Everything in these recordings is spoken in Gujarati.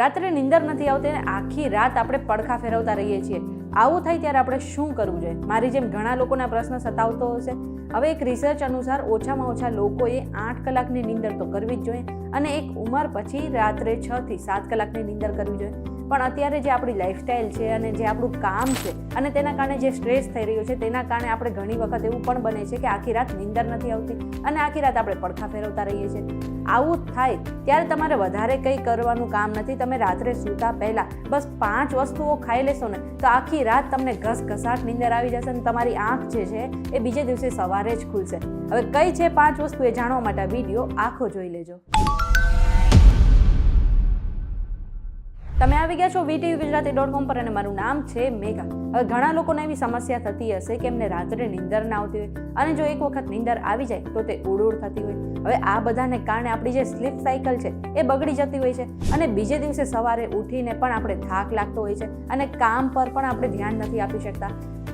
રાત્રે નિંદર નથી આવતી અને આખી રાત આપણે પડખા ફેરવતા રહીએ છીએ. આવું થાય ત્યારે આપણે શું કરવું જોઈએ? મારી જેમ ઘણા લોકોના પ્રશ્ન સતાવતો હશે. હવે એક રિસર્ચ અનુસાર ઓછામાં ઓછા લોકોએ આઠ કલાકની નિંદર તો કરવી જ જોઈએ અને એક ઉંમર પછી રાત્રે છ થી સાત કલાકની નિંદર કરવી જોઈએ. પણ અત્યારે જે આપણી લાઈફસ્ટાઈલ છે અને જે આપણું કામ છે, અને તેના કારણે જે સ્ટ્રેસ થઈ રહ્યો છે, તેના કારણે આપણે ઘણી વખત એવું પણ બને છે કે આખી રાત નીંદર નથી આવતી અને આખી રાત આપણે પડખા ફેરવતા રહીએ છીએ. આવું થાય ત્યારે તમારે વધારે કંઈ કરવાનું કામ નથી. તમે રાત્રે સૂતા પહેલાં બસ પાંચ વસ્તુઓ ખાઈ લેશો ને, તો આખી રાત તમને ઘસઘસાટ નીંદર આવી જશે અને તમારી આંખ જે છે એ બીજે દિવસે સવારે જ ખુલશે. હવે કઈ છે પાંચ વસ્તુ એ જાણવા માટે વીડિયો આખો જોઈ લેજો. તમે આવી ગયા છો વીટીવી ગુજરાતી ડોટ કોમ પર અને મારું નામ છે મેઘા. હવે ઘણા લોકોને એવી સમસ્યા થતી હશે કે એમને રાત્રે નીંદર ના આવતી હોય અને જો એક વખત નીંદર આવી જાય તો તે ઉડ થતી હોય. હવે આ બધાને કારણે આપણી જે સ્લીપ સાયકલ છે એ બગડી જતી હોય છે અને બીજે દિવસે સવારે ઉઠીને પણ આપણે થાક લાગતો હોય છે અને કામ પર પણ આપણે ધ્યાન નથી આપી શકતા.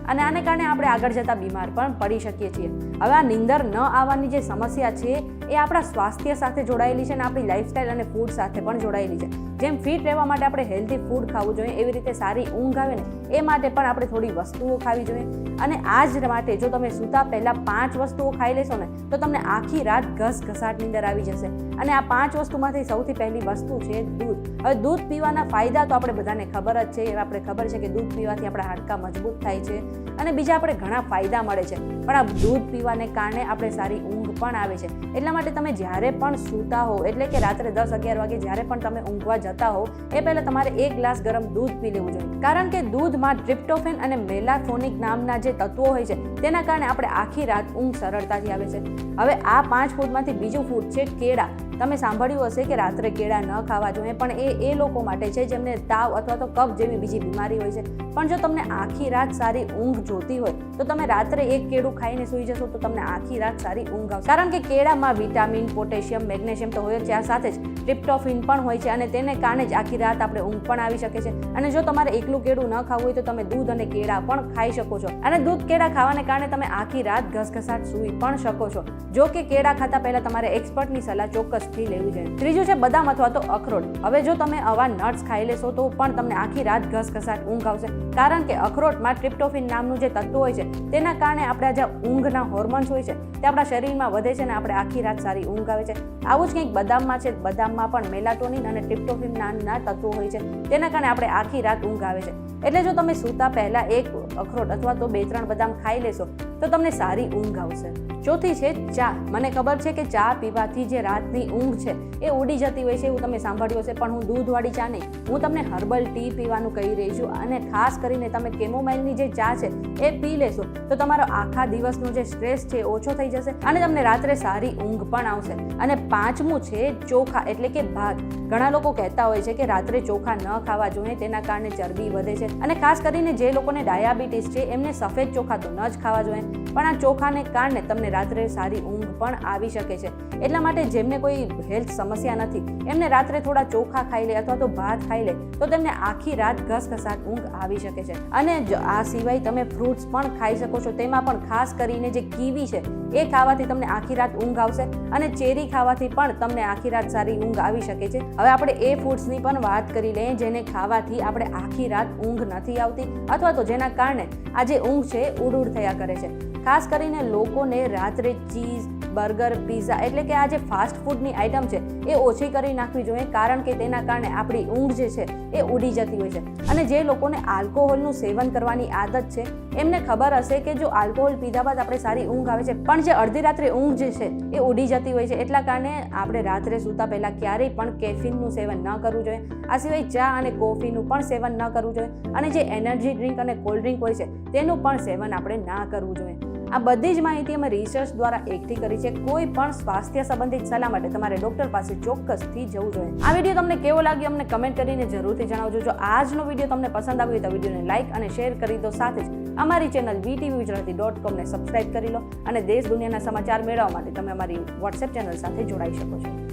અને આને કારણે આપણે આગળ જતા બીમાર પણ પડી શકીએ છીએ. હવે આ નીંદર ન આવવાની જે સમસ્યા છે, એ આપણા સ્વાસ્થ્ય સાથે જોડાયેલી છે અને આપણી લાઈફસ્ટાઈલ અને ફૂડ સાથે પણ જોડાયેલી છે. જેમ ફિટ રહેવા માટે આપણે હેલ્ધી ફૂડ ખાવું જોઈએ, એવી રીતે સારી ઊંઘ આવે ને, એ માટે પણ આપણે થોડી વસ્તુઓ ખાવી જોઈએ. અને આ જ માટે જો તમે સૂતા પહેલાં પાંચ વસ્તુઓ ખાઈ લેશો ને, તો તમને આખી રાત ઘસ ઘસાટ નીંદર આવી જશે. અને આ પાંચ વસ્તુમાંથી સૌથી પહેલી વસ્તુ છે દૂધ. હવે દૂધ પીવાના ફાયદા તો આપણે બધાને ખબર જ છે આપણે ખબર છે કે દૂધ પીવાથી આપણા હાડકાં મજબૂત થાય છે. અને બીજા આપણે ઘણા ફાયદા મળે છે. પણ આ દૂધ પીવાને કારણે આપણે સારી ઊંઘ પણ આવે છે. એટલા માટે તમે જ્યારે પણ સૂતા હો એટલે કે રાત્રે દસ અગિયાર વાગે જ્યારે પણ તમે ઊંઘવા જતા હો એ પહેલાં તમારે એક ગ્લાસ ગરમ દૂધ પી લેવું જોઈએ. કારણ કે દૂધમાં ટ્રિપ્ટોફેન અને મેલાથોનિક નામના જે તત્વો હોય છે, તેના કારણે આપણે આખી રાત ઊંઘ સરળતાથી આવે છે. હવે આ પાંચ ફૂડમાંથી બીજું ફૂડ છે કેળા. તમે સાંભળ્યું હશે કે રાત્રે કેળા ન ખાવા જોઈએ, પણ એ એ લોકો માટે છે જેમને તાવ અથવા તો કફ જેવી બીજી બીમારી હોય છે. પણ જો તમને આખી રાત સારી ઊંઘ જોતી હોય, તો તમે રાત્રે એક કેળું ખાઈને સૂઈ જશો તો તમને આખી રાત સારી ઊંઘ આવશે. કારણ કે કેળામાં વિટામિન, પોટેશિયમ, મેગ્નેશિયમ તો હોય છે, આ સાથે જ ટ્રિપ્ટોફિન પણ હોય છે અને તેને કારણે જ આખી રાત આપણે ઊંઘ પણ આવી શકે છે. અને જો તમારે એકલું કેળું ન ખાવું હોય તો તમે દૂધ અને કેળા પણ ખાઈ શકો છો. અને દૂધ કેળા ખાવાને કારણે તમે આખી રાત ઘસઘસાટ સૂઈ પણ શકો છો. જો કે કેળા ખાતા પહેલા તમારે એક્સપર્ટની સલાહ ચોક્કસથી લેવી જોઈએ ત્રીજું છે બદામ અથવા તો અખરોટ. હવે જો તમે આવા નટ્સ ખાઈ લેશો તો પણ તમને આખી રાત ઘસઘસાટ ઊંઘ આવશે. કારણ કે અખરોટમાં ટ્રિપ્ટોફિન નામનું જે તત્વ હોય છે, તેના કારણે આપણા જે ઊંઘના હોર્મોન્સ હોય છે, તે આપણા શરીરમાં વધે છે અને આપણે આખી રાત સારી ઊંઘ આવે છે. આવું જ કંઈક બદામમાં છે, બદામમાં પણ મેલાટોનિન અને ટ્રિપ્ટોફિન નામના તત્વો હોય છે, તેના કારણે આપણે આખી રાત ઊંઘ આવે છે. એટલે જો તમે સૂતા પહેલાં એક અખરોટ અથવા તો બે, ત્રણ બદામ ખાઈ લેશો તો તમને સારી ઊંઘ આવશે. ચોથી છે ચા. મને ખબર છે કે ચા પીવાથી જે રાતની ઊંઘ છે એ ઉડી જતી હોય છે એવું તમે સાંભળ્યું હશે, પણ હું દૂધવાળી ચા નહીં. હું તમને હર્બલ ટી પીવાનું કહી રહી છું અને ખાસ કરીને તમે કેમોમાઇલની જે ચા છે એ પી લેશો, તો તમારો આખા દિવસનો જે સ્ટ્રેસ છે ઓછો થઈ જશે અને તમને રાત્રે સારી ઊંઘ પણ આવશે. અને પાંચમું છે ચોખા, એટલે કે ભાત. ઘણા લોકો કહેતા હોય છે કે રાત્રે ચોખા ન ખાવા જોઈએ, તેના કારણે ચરબી વધે છે. અને ખાસ કરીને જે લોકોને ડાયાબિટીસ છે, એમને સફેદ ચોખા તો ન જ ખાવા જોઈએ. પણ આ ચોખાને કારણે તમને રાત્રે સારી ઊંઘ પણ આવી શકે છે. એટલા માટે જેમને કોઈ હેલ્થ સમસ્યા નથી, એમને રાત્રે થોડા ચોખા ખાઈ લે અથવા તો ભાત ખાઈ લે, તો તેમને આખી રાત ઘસઘસાટ ઊંઘ આવી શકે છે. અને આ સિવાય તમે ફ્રૂટ્સ પણ ખાઈ શકો છો. તેમાં પણ ખાસ કરીને જે કીવી છે, એ ખાવાથી તમને આખી રાત ઊંઘ આવશે અને ચેરી ખાવાથી પણ તમને આખી રાત સારી ઊંઘ આવી શકે છે. હવે આપણે એ ફૂડ્સની પણ વાત કરી લઈએ જેને ખાવાથી આપણે આખી રાત ઊંઘ નથી આવતી અથવા તો જેના કારણે આ જે ઊંઘ છે, ઉડુડ થયા કરે છે. ખાસ કરીને લોકોને રાત્રે ચીઝ બર્ગર, પીઝા એટલે કે આ જે ફાસ્ટ ફૂડની આઇટમ છે, એ ઓછી કરી નાખવી જોઈએ કારણ કે તેના કારણે આપણી ઊંઘ જે છે, એ ઉડી જતી હોય છે. અને જે લોકોને આલ્કોહોલનું સેવન કરવાની આદત છે, એમને ખબર હશે કે જો આલ્કોહોલ પીધા બાદ આપણે સારી ઊંઘ આવે છે, પણ જે અડધી રાત્રે ઊંઘ જે છે, એ ઉડી જતી હોય છે, એટલા કારણે આપણે રાત્રે સૂતા પહેલાં ક્યારેય પણ કેફીનનું સેવન ન કરવું જોઈએ. આ સિવાય ચા અને કોફીનું પણ સેવન ન કરવું જોઈએ. અને જે એનર્જી ડ્રિંક અને કોલ્ડ ડ્રિંક હોય છે, તેનું પણ સેવન આપણે ના કરવું જોઈએ. આ બધી જ માહિતી અમે રિસર્ચ દ્વારા એકઠી કરી છે. કોઈ પણ સ્વાસ્થ્ય સંબંધિત સલાહ માટે તમારે ડોક્ટર પાસે ચોક્કસથી જવું જોઈએ. આ વીડિયો તમને કેવો લાગ્યો અમને કમેન્ટ કરીને જરૂરથી જણાવજો. જો આજનો વીડિયો તમને પસંદ આવ્યો તો વિડીયોને લાઇક અને શેર કરી દો. સાથે જ અમારી ચેનલ વીટીવી ગુજરાતી ડોટ કોમને સબસ્ક્રાઇબ કરી લો અને દેશ દુનિયાના સમાચાર મેળવવા માટે તમે અમારી વોટ્સએપ ચેનલ સાથે જોડાઈ શકો છો.